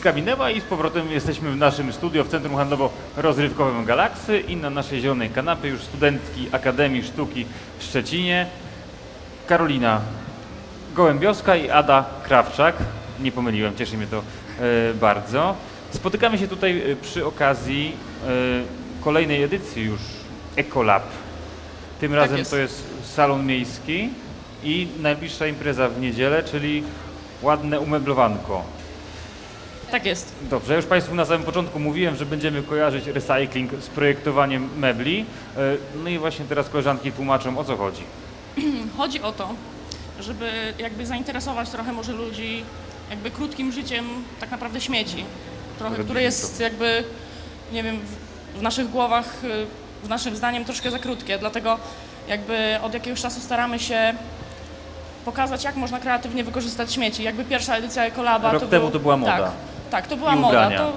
chwilka minęła i z powrotem jesteśmy w naszym studio w Centrum Handlowo-Rozrywkowym Galaksy i na naszej zielonej kanapie już studentki Akademii Sztuki w Szczecinie. Karolina Gołębiowska i Ada Krawczak. Nie pomyliłem, cieszy mnie to e, bardzo. Spotykamy się tutaj e, przy okazji e, kolejnej edycji już Ecolab. Tym razem jest. to jest salon miejski i najbliższa impreza w niedzielę, czyli ładne umeblowanko. Tak jest. Dobrze, ja już Państwu na samym początku mówiłem, że będziemy kojarzyć recycling z projektowaniem mebli. E, No i właśnie teraz koleżanki tłumaczą o co chodzi. Chodzi o to, żeby jakby zainteresować trochę może ludzi jakby krótkim życiem tak naprawdę śmieci. Trochę, które jest jakby, nie wiem, w, naszych głowach, y, w naszym zdaniem troszkę za krótkie. Dlatego jakby od jakiegoś czasu staramy się pokazać, jak można kreatywnie wykorzystać śmieci. Jakby pierwsza edycja Ecolaba Rok to temu był, to była moda. Tak, tak to była moda. To,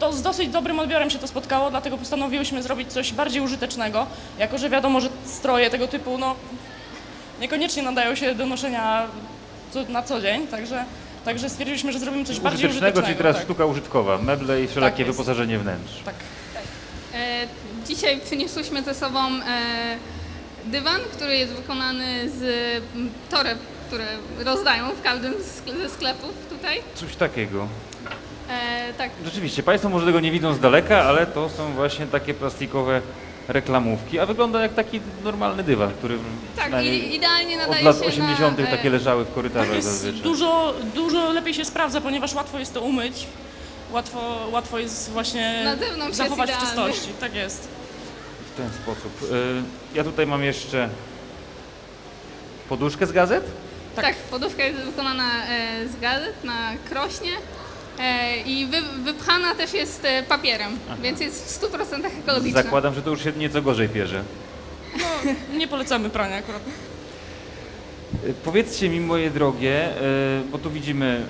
to z dosyć dobrym odbiorem się to spotkało, dlatego postanowiłyśmy zrobić coś bardziej użytecznego, jako że wiadomo, że stroje tego typu no, niekoniecznie nadają się do noszenia na co dzień, także, także stwierdziliśmy, że zrobimy coś bardziej Użytecznego, użytecznego. czyli teraz tak. sztuka użytkowa, meble i wszelakie jest. wyposażenie wnętrz. Tak. E, Dzisiaj przyniosłyśmy ze sobą e, dywan, który jest wykonany z toreb, które rozdają w każdym ze sklepów tutaj. Coś takiego. E, tak, Rzeczywiście, Państwo może tego nie widzą z daleka, ale to są właśnie takie plastikowe reklamówki, a wygląda jak taki normalny dywan, który tak i idealnie od nadaje lat się 80. na... e, takie leżały w korytarzach Jest zazwyczaj. dużo, dużo lepiej się sprawdza, ponieważ łatwo jest to umyć, łatwo, łatwo jest właśnie Na zewnątrz jest zachować w czystości. Tak jest. W ten sposób. Y, Ja tutaj mam jeszcze poduszkę z gazet. Tak, podówka jest wykonana e, z gazet na krośnie e, i wy, wypchana też jest e, papierem, więc jest w 100% ekologiczna. Zakładam, że to już się nieco gorzej pierze. No, nie polecamy prania akurat. Powiedzcie mi, moje drogie, bo tu widzimy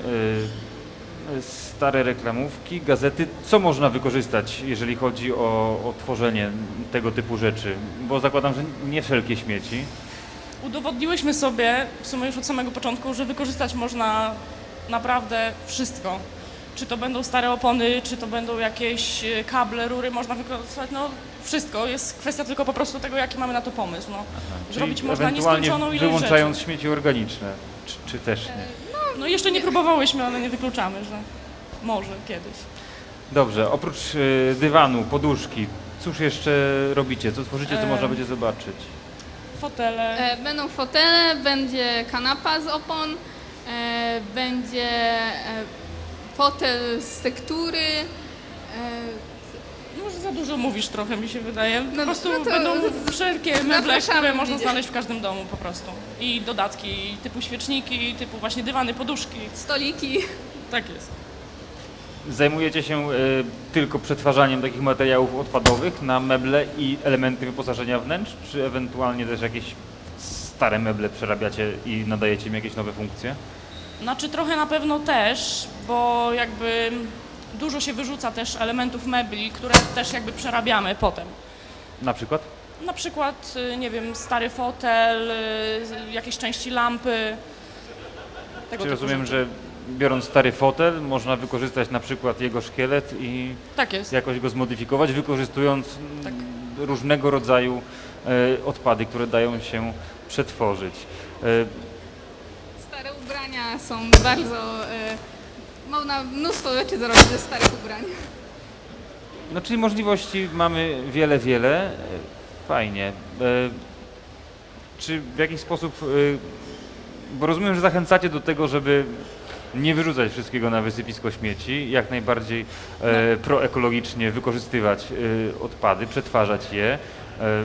stare reklamówki, gazety. Co można wykorzystać, jeżeli chodzi o, o tworzenie tego typu rzeczy? Bo zakładam, że nie wszelkie śmieci. Udowodniłyśmy sobie w sumie już od samego początku, że wykorzystać można naprawdę wszystko. Czy to będą stare opony, czy to będą jakieś e, kable, rury, można wykorzystać, no wszystko. Jest kwestia tylko po prostu tego, jaki mamy na to pomysł. No. Zrobić Czyli można nieskończoną ilość wyłączając rzeczy. śmieci organiczne, czy, czy też nie? No jeszcze nie próbowałyśmy, ale nie wykluczamy, że może kiedyś. Dobrze, oprócz y, dywanu, poduszki, cóż jeszcze robicie? Co tworzycie, co E, można będzie zobaczyć? Fotele. E, Będą fotele, będzie kanapa z opon, e, będzie e, fotel z tektury. Może za dużo mówisz trochę, mi się wydaje. Po No, prostu no będą wszelkie meble, które można znaleźć w każdym domu po prostu. I dodatki typu świeczniki, typu właśnie dywany, poduszki. Stoliki. Tak jest. Zajmujecie się y, tylko przetwarzaniem takich materiałów odpadowych na meble i elementy wyposażenia wnętrz, czy ewentualnie też jakieś stare meble przerabiacie i nadajecie im jakieś nowe funkcje? Znaczy trochę na pewno też, bo jakby dużo się wyrzuca też elementów mebli, które też jakby przerabiamy potem. Na przykład? Na przykład, y, nie wiem, stary fotel, y, jakieś części lampy. Tego Czy typu rozumiem, rzeczy. że biorąc stary fotel, można wykorzystać na przykład jego szkielet i Tak jakoś go zmodyfikować, wykorzystując Tak. mm, różnego rodzaju e, odpady, które dają się przetworzyć. E, Stare ubrania są bardzo. E, można mnóstwo rzeczy zrobić ze starych ubrań. No czyli możliwości mamy wiele, wiele. Fajnie. Czy w jakiś sposób, bo rozumiem, że zachęcacie do tego, żeby nie wyrzucać wszystkiego na wysypisko śmieci, jak najbardziej e, proekologicznie wykorzystywać e, odpady, przetwarzać je. E,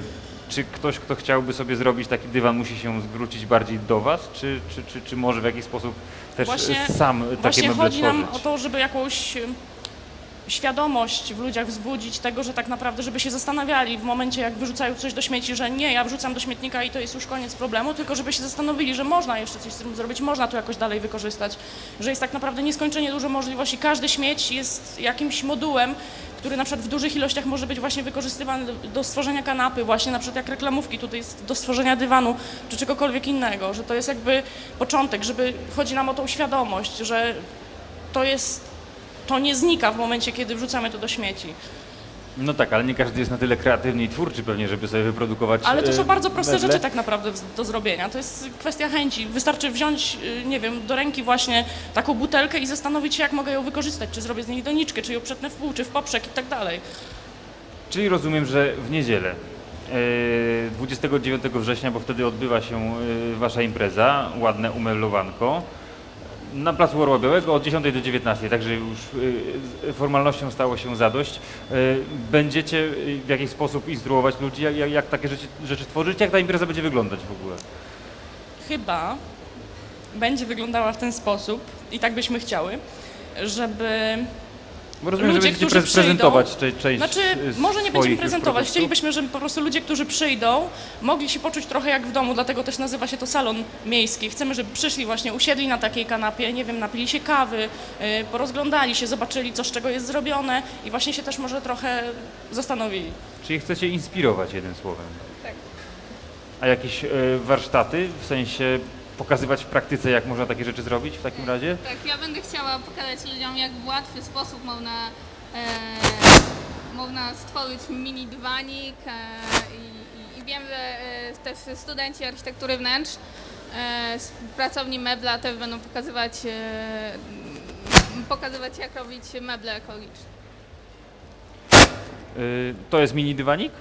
Czy ktoś, kto chciałby sobie zrobić taki dywan, musi się zwrócić bardziej do Was, czy, czy, czy, czy może w jakiś sposób też Właśnie- sam takie Właśnie meble chodzi nam o to, żeby jakąś świadomość w ludziach wzbudzić tego, że tak naprawdę, żeby się zastanawiali w momencie, jak wyrzucają coś do śmieci, że nie, ja wrzucam do śmietnika i to jest już koniec problemu, tylko żeby się zastanowili, że można jeszcze coś z tym zrobić, można to jakoś dalej wykorzystać, że jest tak naprawdę nieskończenie dużo możliwości. Każdy śmieć jest jakimś modułem, który na przykład w dużych ilościach może być właśnie wykorzystywany do, stworzenia kanapy, właśnie na przykład jak reklamówki, tutaj jest do stworzenia dywanu, czy czegokolwiek innego, że to jest jakby początek, żeby chodzi nam o tą świadomość, że to jest to nie znika w momencie, kiedy wrzucamy to do śmieci. No tak, ale nie każdy jest na tyle kreatywny i twórczy pewnie, żeby sobie wyprodukować Ale to e, są bardzo proste meble. rzeczy tak naprawdę do zrobienia. To jest kwestia chęci. Wystarczy wziąć, y, nie wiem, do ręki właśnie taką butelkę i zastanowić się, jak mogę ją wykorzystać. Czy zrobię z niej doniczkę, czy ją przetnę w pół, czy w poprzek i tak dalej. Czyli rozumiem, że w niedzielę, e, 29 września, bo wtedy odbywa się e, wasza impreza, ładne umeblowanko, na Placu Orła Białego od 10 do 19, także już e, formalnością stało się zadość. E, Będziecie e, w jakiś sposób instruować ludzi, jak, jak, jak takie rzeczy, rzeczy tworzyć, jak ta impreza będzie wyglądać w ogóle? Chyba będzie wyglądała w ten sposób, i tak byśmy chciały, żeby Bo rozumiem, Ludzie, że będziecie którzy pre- prezentować cze- część Znaczy, może nie będziemy prezentować. Chcielibyśmy, żeby po prostu ludzie, którzy przyjdą, mogli się poczuć trochę jak w domu, dlatego też nazywa się to salon miejski. Chcemy, żeby przyszli właśnie, usiedli na takiej kanapie, nie wiem, napili się kawy, yy, porozglądali się, zobaczyli, co z czego jest zrobione i właśnie się też może trochę zastanowili. Czyli chcecie inspirować jednym słowem. Tak. A jakieś e, warsztaty, w sensie pokazywać w praktyce, jak można takie rzeczy zrobić w takim razie? Tak, ja będę chciała pokazać ludziom, jak w łatwy sposób można, e, można stworzyć mini dywanik e, i, i, wiem, że e, też studenci architektury wnętrz e, z pracowni mebla też będą pokazywać, e, pokazywać jak robić meble ekologiczne. E, to jest mini dywanik?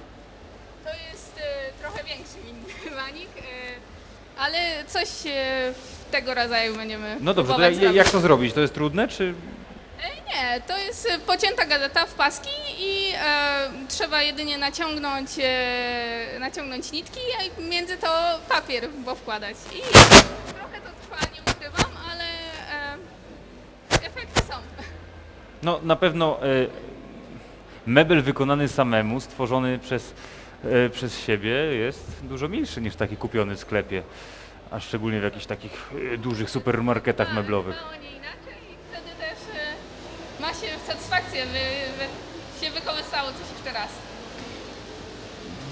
Ale coś e, w tego rodzaju będziemy No dobrze, to próbować jak, zrobić. jak to zrobić? To jest trudne, czy... Nie, to jest e, pocięta gazeta w paski i e, trzeba jedynie naciągnąć, e, naciągnąć nitki, a między to papier wkładać. I trochę to trwa, nie ukrywam, ale e, efekty są. No na pewno e, mebel wykonany samemu, stworzony przez, e, przez siebie jest dużo milszy niż taki kupiony w sklepie. A szczególnie w jakichś takich e, dużych supermarketach meblowych. Zupełnie inaczej i wtedy też e, ma się satysfakcję, że się wykorzystało coś jeszcze raz.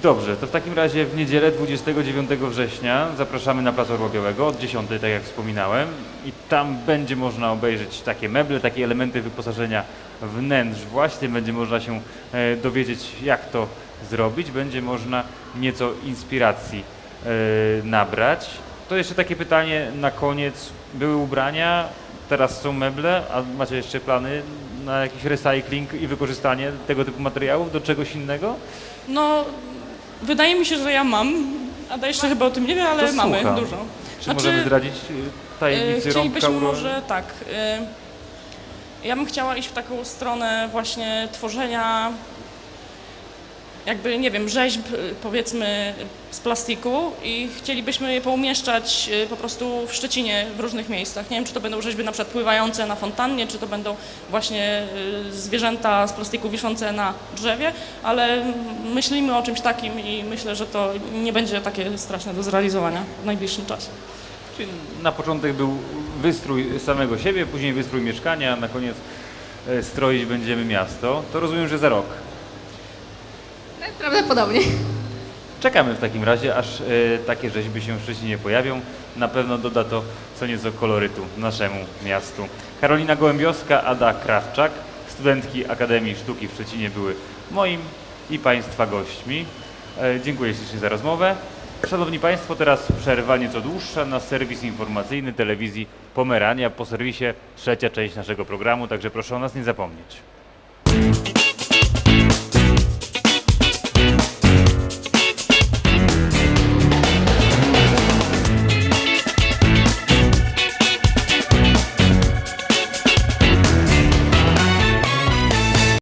Dobrze, to w takim razie w niedzielę 29 września zapraszamy na Plac Orła Białego od 10, tak jak wspominałem. I tam będzie można obejrzeć takie meble, takie elementy wyposażenia wnętrz właśnie. Będzie można się e, dowiedzieć, jak to zrobić. Będzie można nieco inspiracji e, nabrać. To jeszcze takie pytanie na koniec. Były ubrania, teraz są meble, a macie jeszcze plany na jakiś recycling i wykorzystanie tego typu materiałów do czegoś innego? No, wydaje mi się, że ja mam, Ada jeszcze chyba o tym nie wie, ale To mamy słucham. dużo. Czy Znaczy, możemy zdradzić y, E, tajemnicy rąbka Chcielibyśmy uro... może tak. e, Ja bym chciała iść w taką stronę właśnie tworzenia jakby, nie wiem, rzeźb e, powiedzmy z plastiku i chcielibyśmy je poumieszczać e, po prostu w Szczecinie w różnych miejscach. Nie wiem, czy to będą rzeźby na przykład pływające na fontannie, czy to będą właśnie e, zwierzęta z plastiku wiszące na drzewie, ale myślimy o czymś takim i myślę, że to nie będzie takie straszne do zrealizowania w najbliższym czasie. Czyli na początek był wystrój samego siebie, później wystrój mieszkania, na koniec e, stroić będziemy miasto. To rozumiem, że za rok. Prawdopodobnie. Czekamy w takim razie, aż e, takie rzeźby się w Szczecinie pojawią. Na pewno doda to co nieco kolorytu naszemu miastu. Karolina Gołębiowska, Ada Krawczak, studentki Akademii Sztuki w Szczecinie były moim i Państwa gośćmi. E, dziękuję ślicznie za rozmowę. Szanowni Państwo, teraz przerwa nieco dłuższa na serwis informacyjny telewizji Pomerania. Po serwisie trzecia część naszego programu, także proszę o nas nie zapomnieć.